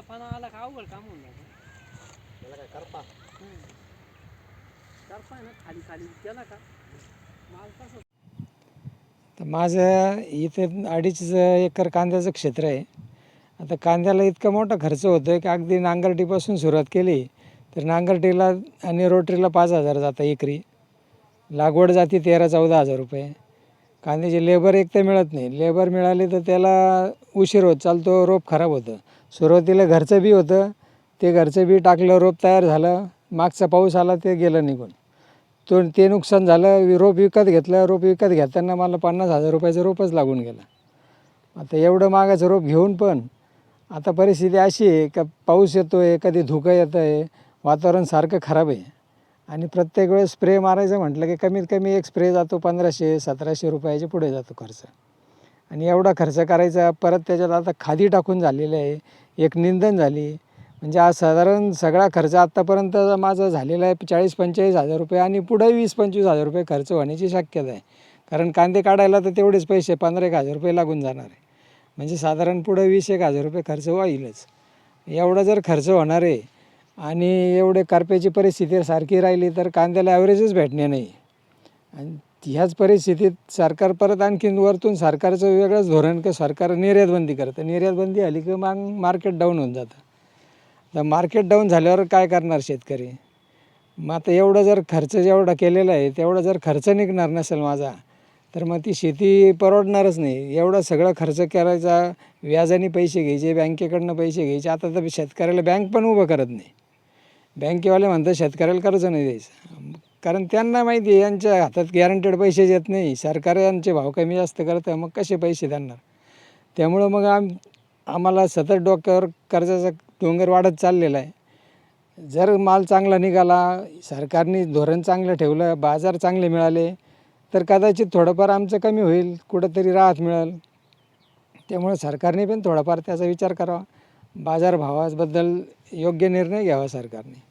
पिवळ्यापणा आला का अवघड काम होऊन जातं? त्याला काय करता करताय ना खाली खाली केला का? माल कसं? तर माझं इथे अडीच एकर कांद्याचं क्षेत्र आहे. आता कांद्याला इतका मोठा खर्च होतो आहे की अगदी नांगरटीपासून सुरुवात केली तर नांगरटीला आणि रोटरीला पाच हजार जातं एकरी. लागवड जाते तेरा चौदा हजार रुपये. कांद्याचे लेबर एक तर मिळत नाही. लेबर मिळाले तर त्याला उशीर होत चालतो रोप खराब होतं. सुरुवातीला घरचं बी होतं. ते घरचं बी टाकलं रोप तयार झालं. मागचा पाऊस आला ते गेलं निघून. तो ते नुकसान झालं रोप विकत घेतलं. रोप विकत घेताना मला पन्नास हजार रुपयाचं रोपच लागून गेलं. आता एवढं मागाचं रोप घेऊन पण आता परिस्थिती अशी आहे का पाऊस येतो आहे कधी धुकं येतं आहे वातावरण सारखं खराब आहे. आणि प्रत्येक वेळेस स्प्रे मारायचं म्हटलं की कमीत कमी एक स्प्रे जातो पंधराशे सतराशे रुपयाच्या पुढे जातो खर्च. आणि एवढा खर्च करायचा परत त्याच्यात आता खादी टाकून झालेलं आहे. एक निंदन झाली. म्हणजे आज साधारण सगळा खर्च आत्तापर्यंत माझा झालेला आहे चाळीस पंचेचाळीस हजार रुपये आणि पुढे वीस पंचवीस हजार रुपये खर्च होण्याची शक्यता आहे. कारण कांदे काढायला तर तेवढेच पैसे पंधरा एक हजार रुपये लागून जाणार आहे. म्हणजे साधारण पुढं वीस एक हजार रुपये खर्च होईलच. एवढा जर खर्च होणार आहे आणि एवढे करप्याची परिस्थिती सारखी राहिली तर कांद्याला ॲव्हरेजच भेटणे नाही. आणि ह्याच परिस्थितीत सरकार परत आणखीन वरतून सरकारचं वेगळंच धोरण की सरकार निर्यातबंदी करतं. निर्यातबंदी आली की मग मार्केट डाऊन होऊन जातं. तर मार्केट डाऊन झाल्यावर काय करणार शेतकरी? मग आता एवढं जर खर्च जेवढा केलेला आहे तेवढा जर खर्च निघणार नसेल माझा तर मग ती शेती परवडणारच नाही. एवढा सगळा खर्च करायचा व्याजाने पैसे घ्यायचे बँकेकडनं पैसे घ्यायचे. आता तर शेतकऱ्याला बँक पण उभं करत नाही. बँकेवाले म्हणतात शेतकऱ्याला कर्ज नाही द्यायचं. कारण त्यांना माहिती आहे यांच्या हातात गॅरंटेड पैसे येत नाही. सरकार यांचे भाव कमी जास्त करतं मग कसे पैसे देणार? त्यामुळं मग आम आम्हाला सतत डोक्यावर कर्जाचा डोंगर वाढत चाललेला आहे. जर माल चांगला निघाला सरकारने धोरण चांगलं ठेवलं बाजार चांगले मिळाले तर कदाचित थोडंफार आमचं कमी होईल कुठंतरी राहत मिळेल. त्यामुळे सरकारने पण थोडाफार त्याचा विचार करावा. बाजारभावाबद्दल योग्य निर्णय घ्यावा सरकारने.